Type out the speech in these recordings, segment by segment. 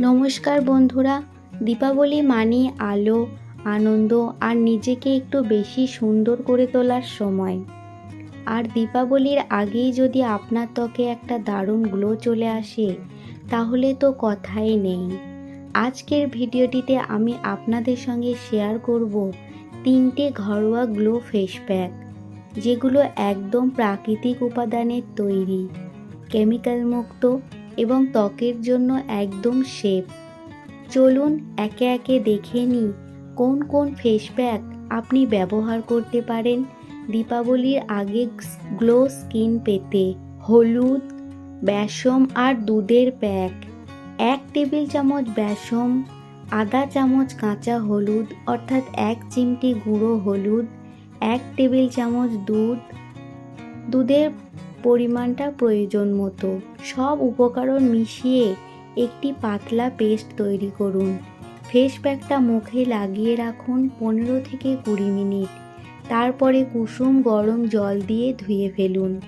নমস্কার বন্ধুরা, দীপাবলি মানে আলো, আনন্দ আর নিজেকে একটু বেশি সুন্দর করে তোলার সময়। আর দীপাবলির আগেই যদি আপনার ত্বকে একটা দারুণ গ্লো চলে আসে, তাহলে তো কথাই নেই। আজকের ভিডিওটিতে আমি আপনাদের সঙ্গে শেয়ার করব তিনটে ঘরোয়া গ্লো ফেস প্যাক যেগুলো একদম প্রাকৃতিক উপাদানের তৈরি কেমিক্যাল মুক্ত এবং ত্বকের জন্য একদম সেফ চলুন একে একে দেখে নিই কোন কোন ফেস প্যাক আপনি ব্যবহার করতে পারেন দীপাবলির আগে গ্লো স্কিন পেতে। হলুদ বেসম আর দুধের প্যাক এক টেবিল চামচ বেসম আধা চামচ কাঁচা হলুদ, অর্থাৎ এক চিমটি গুঁড়ো হলুদ, এক টেবিল চামচ দুধ। দুধের পরিমাণটা প্রয়োজন মতো। সব উপকরণ মিশিয়ে একটি পাতলা পেস্ট তৈরি করুন। ফেস প্যাকটা মুখে লাগিয়ে রাখুন পনেরো থেকে কুড়ি মিনিট। তারপরে কুসুম গরম জল দিয়ে ধুয়ে ফেলুন।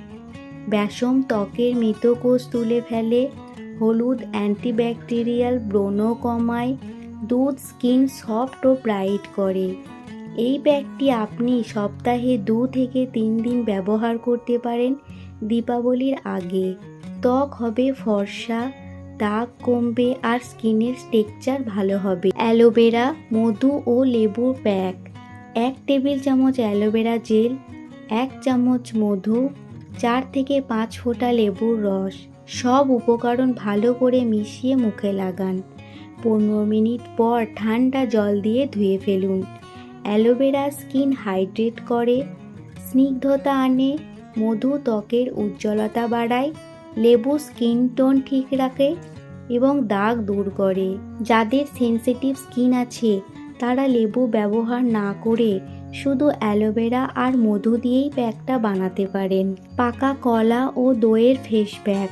বেসম ত্বকের মৃতকোষ তুলে ফেলে, হলুদ অ্যান্টিব্যাকটেরিয়াল ব্রণ কমায়, দুধ, স্কিন সফট ও ব্রাইট করে। এই প্যাকটি আপনি সপ্তাহে দু থেকে তিন দিন ব্যবহার করতে পারেন দীপাবলির আগে। ত্বক হবে ফর্সা, দাগ কমবে আর স্কিনের টেক্সচার ভালো হবে। অ্যালোভেরা, মধু ও লেবুর প্যাক। এক টেবিল চামচ অ্যালোভেরা জেল, এক চামচ মধু, চার থেকে পাঁচ ফোঁটা লেবুর রস। সব উপকরণ ভালো করে মিশিয়ে মুখে লাগান। পনেরো মিনিট পর ঠান্ডা জল দিয়ে ধুয়ে ফেলুন। অ্যালোভেরা স্কিন হাইড্রেট করে, স্নিগ্ধতা আনে মধু ত্বকের উজ্জ্বলতা বাড়ায়, লেবু স্কিন টোন ঠিক রাখে এবং দাগ দূর করে। যাদের সেনসিটিভ স্কিন আছে, তারা লেবু ব্যবহার না করে শুধু অ্যালোভেরা আর মধু দিয়েই প্যাকটা বানাতে পারেন। পাকা কলা ও দইয়ের ফেস প্যাক।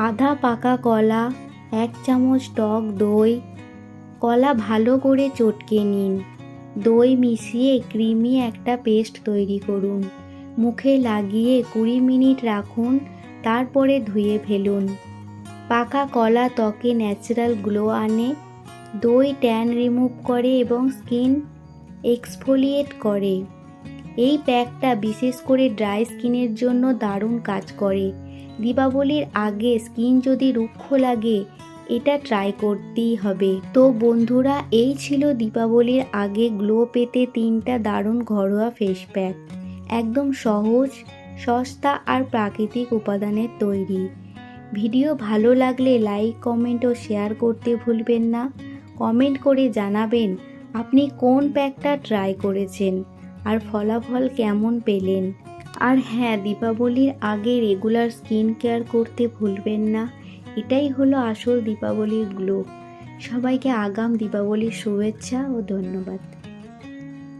আধা পাকা কলা, এক চামচ টক দই। কলা ভালো করে চটকে নিন। দই মিশিয়ে ক্রিমি একটা পেস্ট তৈরি করুন। মুখে লাগিয়ে কুড়ি মিনিট রাখুন, তারপরে ধুয়ে ফেলুন। পাকা কলা ত্বকে ন্যাচারাল গ্লো আনে, দই ট্যান রিমুভ করে এবং স্কিন এক্সফোলিয়েট করে। এই প্যাকটা বিশেষ করে ড্রাই স্কিনের জন্য দারুণ কাজ করে। দীপাবলির আগে স্কিন যদি রুক্ষ লাগে, এটা ট্রাই করতেই হবে। তো বন্ধুরা, এই ছিল দীপাবলির আগে গ্লো পেতে তিনটা দারুণ ঘরোয়া ফেস প্যাক। একদম সহজ, সস্তা আর প্রাকৃতিক উপাদানের তৈরি। ভিডিও ভালো লাগলে লাইক, কমেন্ট ও শেয়ার করতে ভুলবেন না। কমেন্ট করে জানাবেন আপনি কোন প্যাকটা ট্রাই করেছেন আর ফলাফল কেমন পেলেন। আর হ্যাঁ দীপাবলির আগে রেগুলার স্কিন কেয়ার করতে ভুলবেন না। এটাই হলো আসল দীপাবলির গ্লো সবাইকে আগাম দীপাবলির শুভেচ্ছা ও ধন্যবাদ।